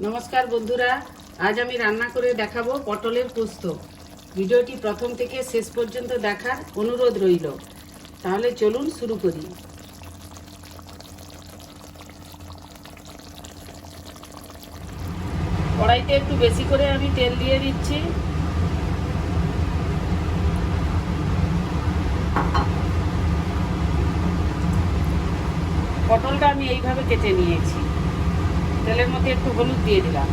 নমস্কার বন্ধুরা, আজ আমি রান্না করে দেখাবো পটলের পোস্ত। ভিডিওটি প্রথম থেকে শেষ পর্যন্ত দেখার অনুরোধ রইল। তাহলে চলুন শুরু করি। কড়াইতে একটু বেশি করে আমি তেল দিয়ে দিচ্ছি। পটলটা আমি এইভাবে কেটে নিয়েছি। তেলের মধ্যে একটু হলুদ দিয়ে দিলাম।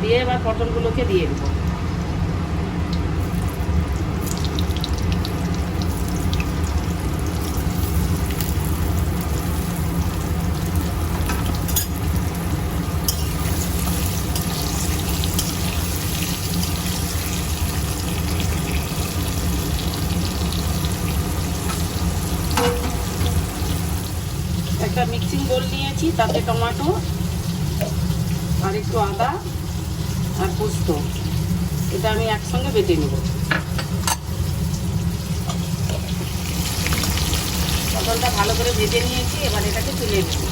দিয়ে এবার পটলগুলোকে দিয়ে দেবো। একটা মিক্সিং বোল নিয়েছি, তাতে টমেটো আর একটু আদা আর পোস্ত। এটা আমি একসঙ্গে বেটে নেব। পটলটা ভালো করে ভেজে নিয়েছি, এবার এটাকে তুলে নেব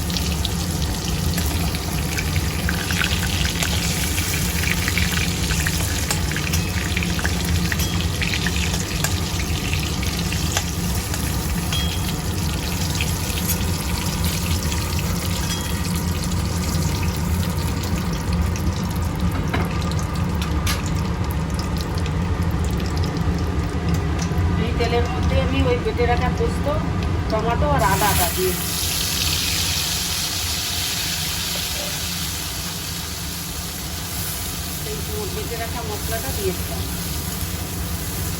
এই তেলের মধ্যে আমি ওই বেটে রাখা পোস্ত, টমেটো আর আদাটা দিয়ে। বেটে রাখা মশলাটা দিয়ে দিলাম।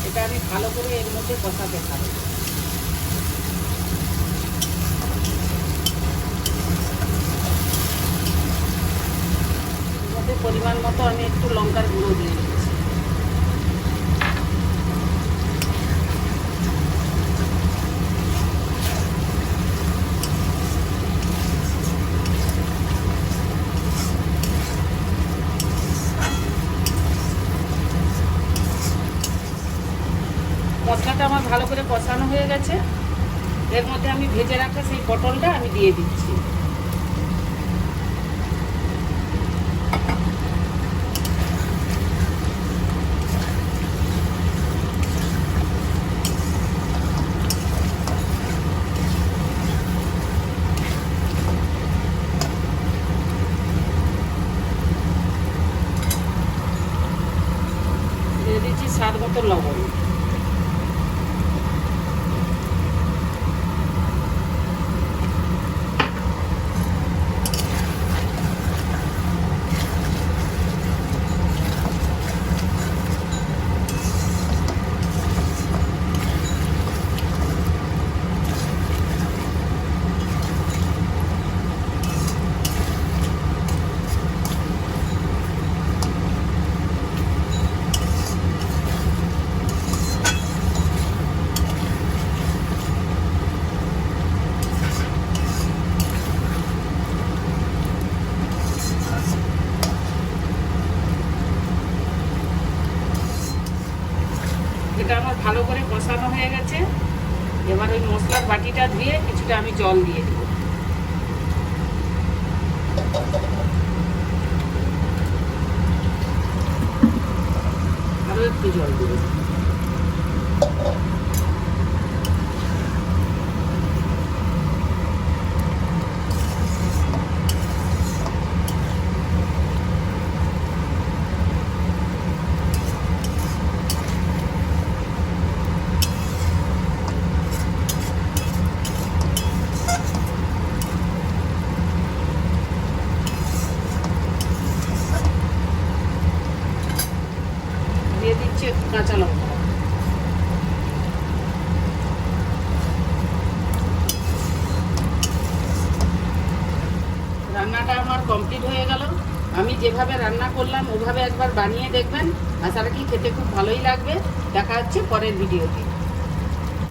এটা আমি ভালো করে এর মধ্যে কষাতে মধ্যে পরিমাণ মতো আমি একটু লঙ্কার গুঁড়ো দিয়ে দিচ্ছি মশলাটা আমার ভালো করে কষানো হয়ে গেছে। এর মধ্যে আমি ভেজে রাখা সেই পটলটা আমি দিয়ে দিচ্ছি। দিয়ে দিচ্ছি স্বাদ মতো লবণ। এটা আমার ভালো করে কষানো হয়ে গেছে। এবার ওই মশলার বাটিটা ধুয়ে কিছুটা আমি জল দিয়ে দেবো। আরও একটু জল দিয়ে দেবো দিয়ে দিচ্ছি একটু কাঁচা লঙ্কা রান্নাটা আমার কমপ্লিট হয়ে গেল। আমি যেভাবে রান্না করলাম, ওভাবে একবার বানিয়ে দেখবেন। আশা রাখি খেতে খুব ভালোই লাগবে। দেখা হচ্ছে পরের ভিডিওতে